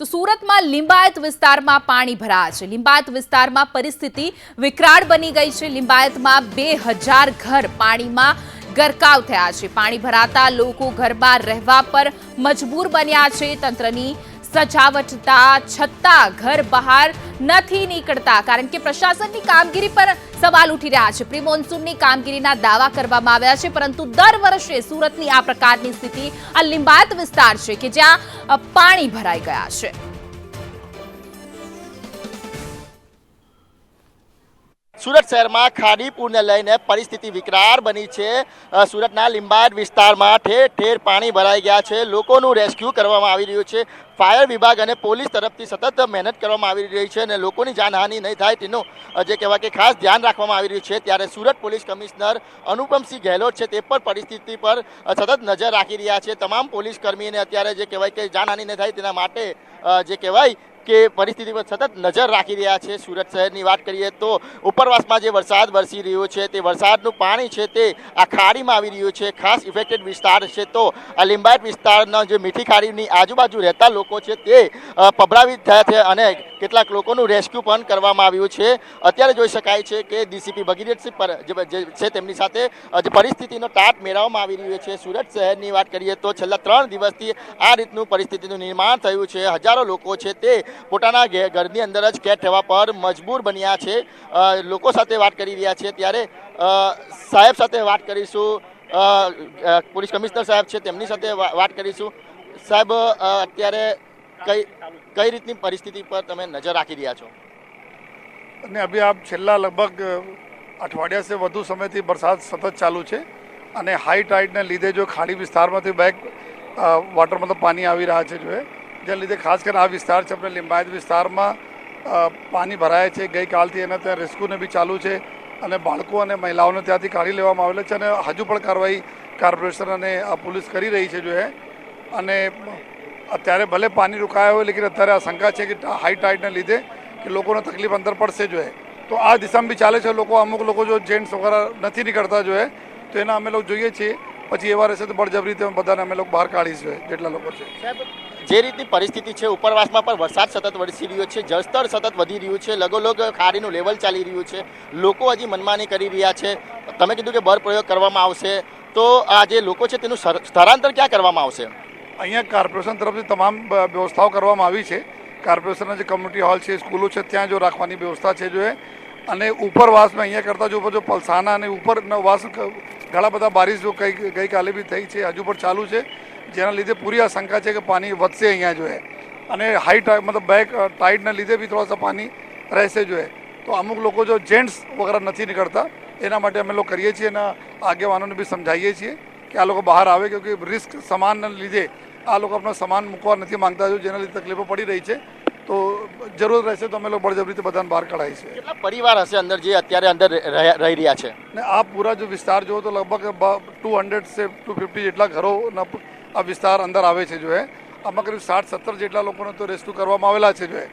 તો સુરતમાં લિંબાયત વિસ્તારમાં પાણી ભરાયા છે. લિંબાયત વિસ્તારમાં પરિસ્થિતિ વિકરાળ બની ગઈ છે. લિંબાયતમાં બે હજાર ઘર પાણીમાં ગરકાવ થયા છે. પાણી ભરાતા લોકો ઘરમાં રહેવા પર મજબૂર બન્યા છે. તંત્રની સજાવટતા છતાં ઘર બહાર નથી નીકળતા. કારણ કે પ્રશાસનની કામગીરી પર સવાલ ઉઠી રહ્યા છે. પ્રી મોન્સૂનની કામગીરીના દાવા કરવામાં આવ્યા છે, પરંતુ દર વર્ષે સુરતની આ પ્રકારની સ્થિતિ આ લિંબાયત વિસ્તાર છે કે જ્યાં પાણી ભરાઈ ગયા છે. સુરત શહેરમાં ખાડી પૂરને લઈને પરિસ્થિતિ વિકરાળ બની છે. સુરતના લિંબાયત વિસ્તારમાં ઠેર ઠેર પાણી ભરાઈ ગયા છે. લોકોનું રેસ્ક્યુ કરવામાં આવી રહ્યું છે. ફાયર વિભાગ અને પોલીસ તરફથી સતત મહેનત કરવામાં આવી રહી છે અને લોકોની જાનહાનિ નહીં થાય તેનું જે કહેવાય કે ખાસ ધ્યાન રાખવામાં આવી રહ્યું છે. ત્યારે સુરત પોલીસ કમિશનર અનુપમસિંહ ગહેલોત છે તે પણ પરિસ્થિતિ પર સતત નજર રાખી રહ્યા છે. તમામ પોલીસ કર્મીને અત્યારે જે કહેવાય કે જાનહાનિ નહીં થાય તેના માટે જે કહેવાય કે પરિસ્થિતિ પર સતત નજર રાખી રહ્યા છે સુરત શહેરની વાત કરીએ તો ઉપરવાસમાં જે વરસાદ વરસી રહ્યો છે તે વરસાદનું પાણી છે તે આ ખાડીમાં આવી રહ્યું છે. ખાસ ઇફેક્ટેડ વિસ્તાર છે તો આ લિંબાયત વિસ્તારના જે મીઠી ખાડીની આજુબાજુ રહેતા લોકો છે તે અ, થયા છે અને કેટલાક લોકોનું રેસ્ક્યુ પણ કરવામાં આવ્યું છે. અત્યારે જોઈ શકાય છે કે ડીસીપી ભગીરથસિંહ પર જે છે તેમની સાથે જે પરિસ્થિતિનો તાટ મેળવવામાં આવી રહ્યો છે. સુરત શહેરની વાત કરીએ તો છેલ્લા ત્રણ દિવસથી આ રીતનું પરિસ્થિતિનું નિર્માણ થયું છે. હજારો લોકો છે તે પોતાના ઘરની અંદર જ કેદ થવા પર મજબૂર બન્યા છે. લોકો સાથે વાત કરી રહ્યા છે. ત્યારે સાહેબ સાથે વાત કરીશું. પોલીસ કમિશનર સાહેબ છે, તેમની સાથે વાત કરીશું. સાહેબ અત્યારે કઈ કઈ રીતની પરિસ્થિતિ પર તમે નજર રાખી રહ્યા છો? અને અભી આપ છેલ્લા લગભગ અઠવાડિયા સે વધુ સમયથી વરસાદ સતત ચાલુ છે અને હાઈ ટાઈડને લીધે જો ખાડી વિસ્તારમાંથી બેક વોટર મતલબ પાણી આવી રહ્યા છે, જો જેના લીધે ખાસ કરીને આ વિસ્તાર છે, આપણે લિંબાયત વિસ્તારમાં પાણી ભરાય છે. ગઈકાલથી એના ત્યાં રેસ્ક્યુને બી ચાલુ છે અને બાળકો અને મહિલાઓને ત્યાંથી કાઢી લેવામાં આવેલા છે અને હજુ પણ કાર્યવાહી કોર્પોરેશન અને આ પોલીસ કરી રહી છે જો એ અને અત્યારે ભલે પાણી રોકાયા હોય, લેકિન અત્યારે આશંકા છે કે હાઈ ટાઈડને લીધે કે લોકોને તકલીફ અંદર પડશે જો તો આ દિશામાં બી ચાલે છે લોકો, અમુક લોકો જો જેન્ટ્સ વગેરે નથી નીકળતા જો તો એના અમે લોકો જોઈએ છીએ. પછી એવા રહેશે તો બળજબરી બધાને અમે લોકો બહાર કાઢીશું જેટલા લોકો છે. જે રીતની પરિસ્થિતિ છે, ઉપરવાસમાં પણ વરસાદ સતત વરસી રહ્યો છે, જળસ્તર સતત વધી રહ્યું છે, લગોલગ ખાડીનું લેવલ ચાલી રહ્યું છે, લોકો હજી મનમાની કરી રહ્યા છે. તમે કીધું કે બળ પ્રયોગ કરવામાં આવશે. તો આ જે લોકો છે, તેનું સ્થળ- સ્થળાંતર ક્યાં કરવામાં આવશે? અહીંયા કોર્પોરેશન તરફથી તમામ વ્યવસ્થાઓ કરવામાં આવી છે. કોર્પોરેશનના જે કમ્યુનિટી હોલ છે, સ્કૂલો છે, ત્યાં જો રાખવાની વ્યવસ્થા છે, જો એ. અને ઉપરવાસમાં અહીંયા કરતાં જો જો પલસાના અને ઉપરના વાસ ઘણા બધા બારીશ જો કઈ, ગઈકાલે બી થઈ છે, હજુ પણ ચાલુ છે. જેના લીધે પૂરી આશંકા છે કે પાણી વધશે અહીંયા જોઈએ. અને હાઈ મતલબ બેક ટાઈડના લીધે બી થોડા પાણી રહેશે જોઈએ. તો અમુક લોકો જો જેન્ટ્સ વગેરે નથી નીકળતા એના માટે અમે લોકો કરીએ છીએ અને આગેવાનોને બી સમજાવીએ છીએ કે આ લોકો બહાર આવે કેમકે રિસ્ક સમાનના લીધે આ લોકો આપણો સામાન મૂકવા નથી માંગતા જો જેના લીધે તકલીફો પડી રહી છે. તો જરૂર રહેશે તો અમે લોકો બળજબરીથી બધાને બહાર કઢાય છે. કેટલા પરિવાર હશે અંદર જે અત્યારે અંદર રહી રહ્યા છે? ને આ પૂરા જો વિસ્તાર જુઓ તો લગભગ ટુ હંડ્રેડ સે ટુ ફિફ્ટી જેટલા ઘરોના આ વિસ્તાર અંદર આવે છે, જો એ આમાં કરીબ સાઠ, સત્તર જેટલા લોકોને તો રેસ્ક્યુ કરવામાં આવેલા છે, જો એ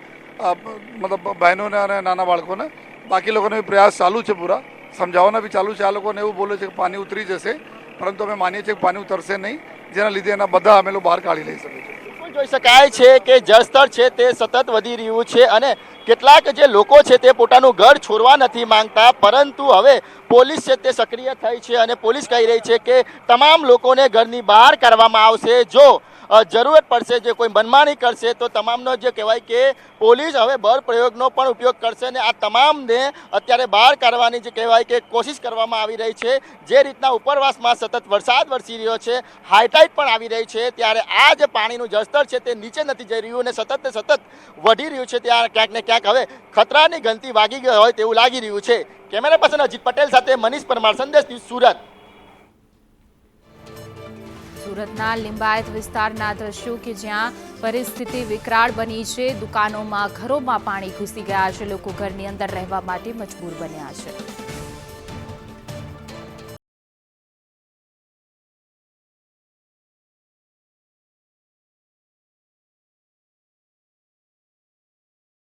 મતલબ બહેનોને અને નાના બાળકોને. બાકી લોકોને પ્રયાસ ચાલુ છે પૂરા. સમજાવવાના બી ચાલુ છે. આ લોકોને એવું બોલે છે કે પાણી ઉતરી જશે. પરંતુ અમે માનીએ છીએ કે પાણી ઉતરશે નહીં. જેના લીધે એના બધા અમે લોકો બહાર કાઢી લઈ શકીએ છીએ જોઈ શકાય છે કે જળસ્તર છે તે સતત વધી રહ્યું છે અને કેટલાક જે લોકો છે તે પોતાનું ઘર છોડવા નથી માંગતા, પરંતુ હવે પોલીસ છે તે સક્રિય થઈ છે અને પોલીસ કહી રહી છે કે તમામ લોકોને ઘરની બહાર કરવામાં આવશે. જો જરૂરત પડશે, જે કોઈ મનમાની કરશે, તો તમામનો જે કહેવાય કે પોલીસ હવે બળ પ્રયોગનો પણ ઉપયોગ કરશે અને આ તમામને અત્યારે બહાર કાઢવાની જે કહેવાય કે કોશિશ કરવામાં આવી રહી છે, જે રીતના ઉપરવાસમાં સતત વરસાદ વરસી રહ્યો છે હાઈટાઈટ પણ આવી રહી છે, ત્યારે આ જે પાણીનું જળસ્તર છે તે નીચે નથી જઈ રહ્યું અને સતત ને સતત વધી રહ્યું છે, ત્યાં ક્યાંક ને ક્યાંક હવે ખતરાની ગંતી વાગી ગઈ હોય તેવું લાગી રહ્યું છે. કેમેરા પર્સન અજીત પટેલ સાથે મનીષ પરમાર, સંદેશ સુરત. સુરતના લિંબાયત વિસ્તારના દ્રશ્યો કે જ્યાં પરિસ્થિતિ વિકરાળ બની છે, દુકાનોમાં ઘરોમાં પાણી ઘૂસી ગયા છે, લોકો ઘરની અંદર રહેવા માટે મજબૂર બન્યા છે.